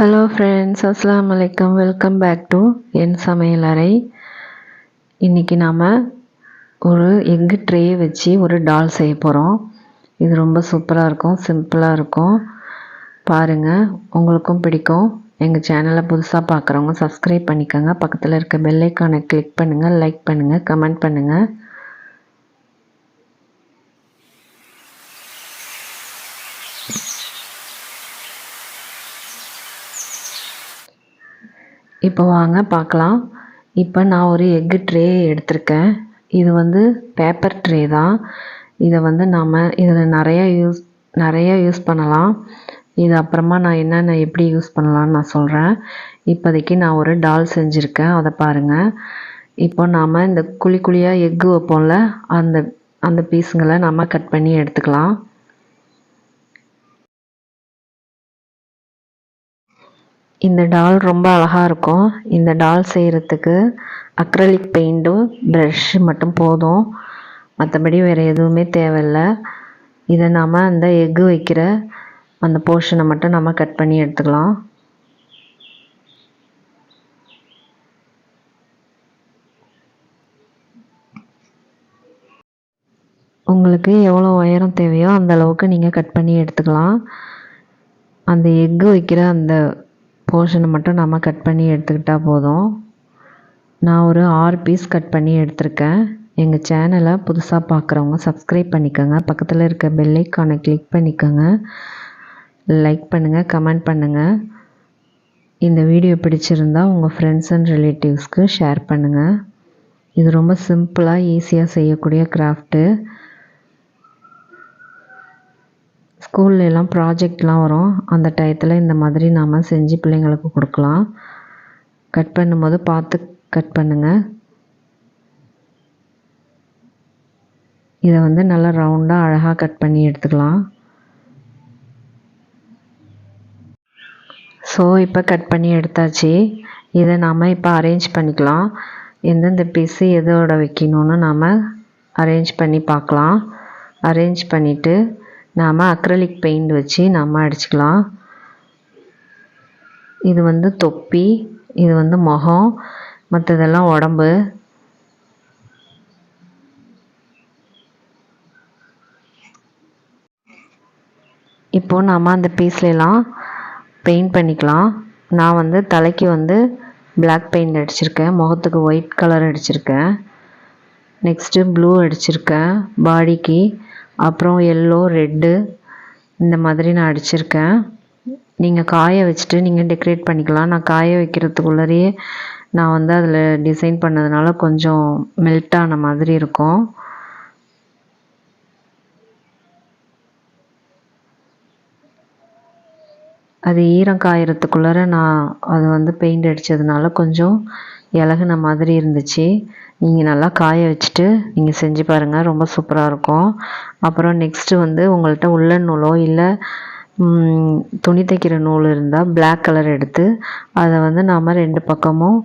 Hello friends அஸ்லாம் வலைக்கம் welcome back to என் சமையல் அறை. இன்றைக்கி நாம் ஒரு எக்கு ட்ரே வச்சு ஒரு டால் செய்ய போகிறோம் இது ரொம்ப சூப்பராக இருக்கும் சிம்பிளாக இருக்கும். பாருங்கள் உங்களுக்கும் பிடிக்கும். எங்கள் சேனலை புதுசாக பார்க்குறவங்க சப்ஸ்கிரைப் பண்ணிக்கோங்க. பக்கத்தில் இருக்க பெல்லைக்கானை கிளிக் பண்ணுங்கள் லைக் பண்ணுங்கள் கமெண்ட் பண்ணுங்கள் இப்போ வாங்க பார்க்கலாம் இப்போ நான் ஒரு எக்கு ட்ரே எடுத்திருக்கேன். இது வந்து பேப்பர் ட்ரே தான். இதை வந்து நாம் இதில் நிறையா யூஸ் நிறையா யூஸ் பண்ணலாம். இது அப்புறமா நான் என்னென்ன எப்படி யூஸ் பண்ணலான்னு நான் சொல்கிறேன் இப்போதைக்கு நான் ஒரு டால் செஞ்சுருக்கேன். அதை பாருங்கள் இப்போ நாம் இந்த குழி குழியாக எக்கு வைப்போம்ல அந்த அந்த பீஸுங்களை நம்ம கட் பண்ணி எடுத்துக்கலாம். இந்த டால் ரொம்ப அழகாக இருக்கும். இந்த டால் செய்கிறதுக்கு அக்ரலிக் பெயிண்ட்டும் ப்ரஷ்ஷு மட்டும் போதும். மற்றபடி வேறு எதுவுமே தேவையில்லை. இதை நாம் அந்த எக்கு வைக்கிற அந்த போர்ஷனை மட்டும் நம்ம கட் பண்ணி எடுத்துக்கலாம். உங்களுக்கு எவ்வளோ உயரம் தேவையோ அந்த அளவுக்கு நீங்கள் கட் பண்ணி எடுத்துக்கலாம். அந்த எக்கு வைக்கிற அந்த போர்ஷனை மட்டும் நம்ம கட் பண்ணி எடுத்துக்கிட்டால் போதும். நான் ஒரு ஆறு பீஸ் கட் பண்ணி எடுத்திருக்கேன். எங்கள் சேனலை புதுசாக பார்க்குறவங்க சப்ஸ்கிரைப் பண்ணிக்கோங்க. பக்கத்தில் இருக்க பெல்லைக்கானை கிளிக் பண்ணிக்கோங்க. லைக் பண்ணுங்கள் கமெண்ட் பண்ணுங்கள் இந்த வீடியோ பிடிச்சிருந்தா உங்கள் ஃப்ரெண்ட்ஸ் அண்ட் ரிலேட்டிவ்ஸ்க்கு ஷேர் பண்ணுங்கள் இது ரொம்ப சிம்பிளாக ஈஸியாக செய்யக்கூடிய கிராஃப்ட்டு ஸ்கூல்ல எல்லாம் ப்ராஜெக்ட்லாம் வரும். அந்த டயத்தில் இந்த மாதிரி நாம் செஞ்சு பிள்ளைங்களுக்கு கொடுக்கலாம். கட் பண்ணும்போது பார்த்து கட் பண்ணுங்கள் இதை வந்து நல்லா ரவுண்டாக அழகாக கட் பண்ணி எடுத்துக்கலாம். ஸோ இப்போ கட் பண்ணி எடுத்தாச்சு. இதை நாம் இப்போ அரேஞ்ச் பண்ணிக்கலாம். எந்தெந்த பீஸு எதோட வைக்கணும்னு நாம் அரேஞ்ச் பண்ணி பார்க்கலாம். அரேஞ்ச் பண்ணிவிட்டு நாம் அக்ரலிக் பெயிண்ட் வச்சு நம்ம அடிச்சுக்கலாம். இது வந்து தொப்பி இது வந்து முகம் மற்றதெல்லாம் உடம்பு. இப்போது நாம் அந்த பீஸ்லாம் பெயிண்ட் பண்ணிக்கலாம். நான் வந்து தலைக்கு வந்து பிளாக் பெயிண்ட் அடிச்சிருக்கேன். முகத்துக்கு ஒயிட் கலர் அடிச்சிருக்கேன். நெக்ஸ்ட்டு ப்ளூ அடிச்சிருக்கேன். பாடிக்கு அப்புறம் எல்லோ ரெட்டு இந்த மாதிரி நான் அடிச்சிருக்கேன். நீங்கள் காய வச்சுட்டு நீங்கள் டெக்கரேட் பண்ணிக்கலாம். நான் காய வைக்கிறதுக்குள்ளரையே நான் வந்து அதில் டிசைன் பண்ணதுனால கொஞ்சம் மெல்ட் ஆன மாதிரி இருக்கும். அது ஈரம் காயறதுக்குள்ளார நான் அது வந்து பெயிண்ட் அடித்ததுனால கொஞ்சம் இலகுன மாதிரி இருந்துச்சு. நீங்கள் நல்லா காய வச்சுட்டு நீங்கள் செஞ்சு பாருங்கள் ரொம்ப சூப்பராக இருக்கும். அப்புறம் நெக்ஸ்ட்டு வந்து உங்கள்கிட்ட உள்ளன் நூலோ இல்லை துணி தைக்கிற நூல் இருந்தால் பிளாக் கலர் எடுத்து அதை வந்து நாம் ரெண்டு பக்கமும்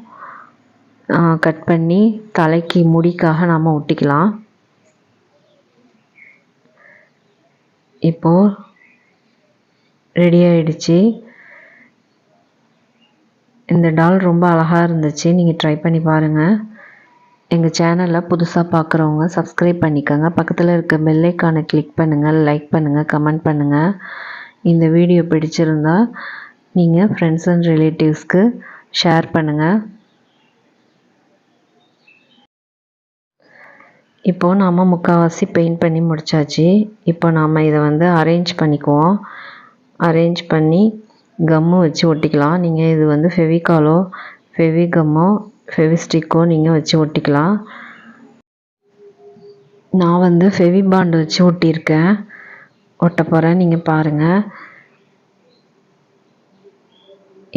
கட் பண்ணி தலைக்கு முடிக்காக நாம் ஒட்டிக்கலாம். இப்போது ரெடி ஆகிடுச்சி இந்த டால் ரொம்ப அழகாக இருந்துச்சு. நீங்கள் ட்ரை பண்ணி பாருங்கள் எங்கள் சேனலில் புதுசாக பார்க்குறவங்க சப்ஸ்கிரைப் பண்ணிக்கோங்க. பக்கத்தில் இருக்க பெல்லைக்கானை கிளிக் பண்ணுங்கள் லைக் பண்ணுங்கள் கமெண்ட் பண்ணுங்கள் இந்த வீடியோ பிடிச்சிருந்தா நீங்கள் ஃப்ரெண்ட்ஸ் அண்ட் ரிலேட்டிவ்ஸ்க்கு ஷேர் பண்ணுங்கள் இப்போது நாம் முக்கால்வாசி பெயிண்ட் பண்ணி முடித்தாச்சு இப்போ நாம் இதை வந்து அரேஞ்ச் பண்ணிக்குவோம். அரேஞ்ச் பண்ணி கம்மு வச்சு ஒட்டிக்கலாம். நீங்கள் இது வந்து ஃபெவிகாலோ ஃபெவிகம்மோ ஃபெவிஸ்டிக்கோ நீங்கள் வச்சு ஒட்டிக்கலாம். நான் வந்து ஃபெவி பாண்டு வச்சு ஒட்டியிருக்கேன். ஒட்ட போகிறேன் நீங்கள் பாருங்கள்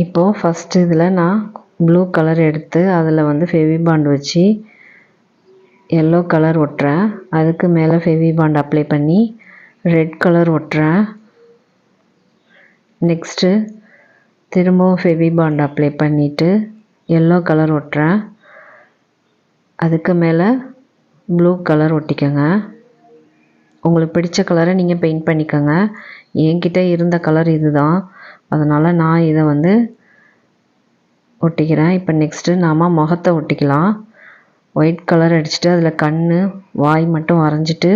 இப்போது ஃபஸ்ட்டு இதில் நான் ப்ளூ கலர் எடுத்து அதில் வந்து ஃபெவி பாண்டு வச்சு எல்லோ கலர் ஒட்டுறேன். அதுக்கு மேலே ஃபெவி பாண்ட் அப்ளை பண்ணி ரெட் கலர் ஒட்டுறேன். நெக்ஸ்ட்டு திரும்பவும் ஃபெவி பாண்ட் அப்ளை பண்ணிவிட்டு எல்லோ கலர் ஒட்டுறேன். அதுக்கு மேலே ப்ளூ கலர் ஒட்டிக்கோங்க. உங்களுக்கு பிடிச்ச கலரை நீங்கள் பெயிண்ட் பண்ணிக்கோங்க. என்கிட்ட இருந்த கலர் இது தான் அதனால் நான் இதை வந்து ஒட்டிக்கிறேன். இப்போ நெக்ஸ்ட்டு நாம் முகத்தை ஒட்டிக்கலாம். ஒயிட் கலர் அடிச்சுட்டு அதில் கண் வாய் மட்டும் வரைஞ்சிட்டு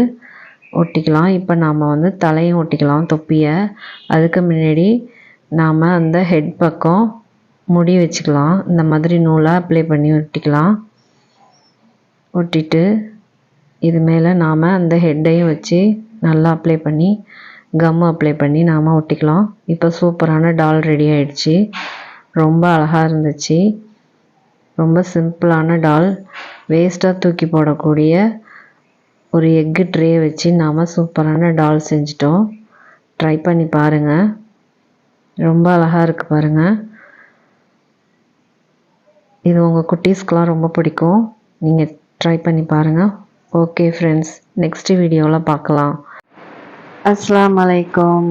ஒட்டிக்கலாம் இப்போ நாம் வந்து தலையும் ஒட்டிக்கலாம் தொப்பியை. அதுக்கு முன்னாடி நாம் அந்த ஹெட் பக்கம் முடி வச்சுக்கலாம். இந்த மாதிரி நூலாக அப்ளை பண்ணி ஒட்டிக்கலாம் ஒட்டிட்டு இது மேலே நாம் அந்த ஹெட்டையும் வச்சு நல்லா அப்ளை பண்ணி கம் அப்ளை பண்ணி நாம் ஒட்டிக்கலாம் இப்போ சூப்பரான டால் ரெடி ஆயிடுச்சு. ரொம்ப அழகாக இருந்துச்சு. ரொம்ப சிம்பிளான டால் வேஸ்ட்டாக தூக்கி போடக்கூடிய ஒரு எக்கு ட்ரே வச்சு நாம் சூப்பரான டால் செஞ்சிட்டோம். ட்ரை பண்ணி பாருங்கள் ரொம்ப அழகாக இருக்குது பாருங்கள் இது உங்கள் குட்டீஸ்க்கெலாம் ரொம்ப பிடிக்கும். நீங்கள் ட்ரை பண்ணி பாருங்கள் ஓகே ஃப்ரெண்ட்ஸ் நெக்ஸ்ட் வீடியோவில் பார்க்கலாம் அஸ்லாம் வலைக்கம்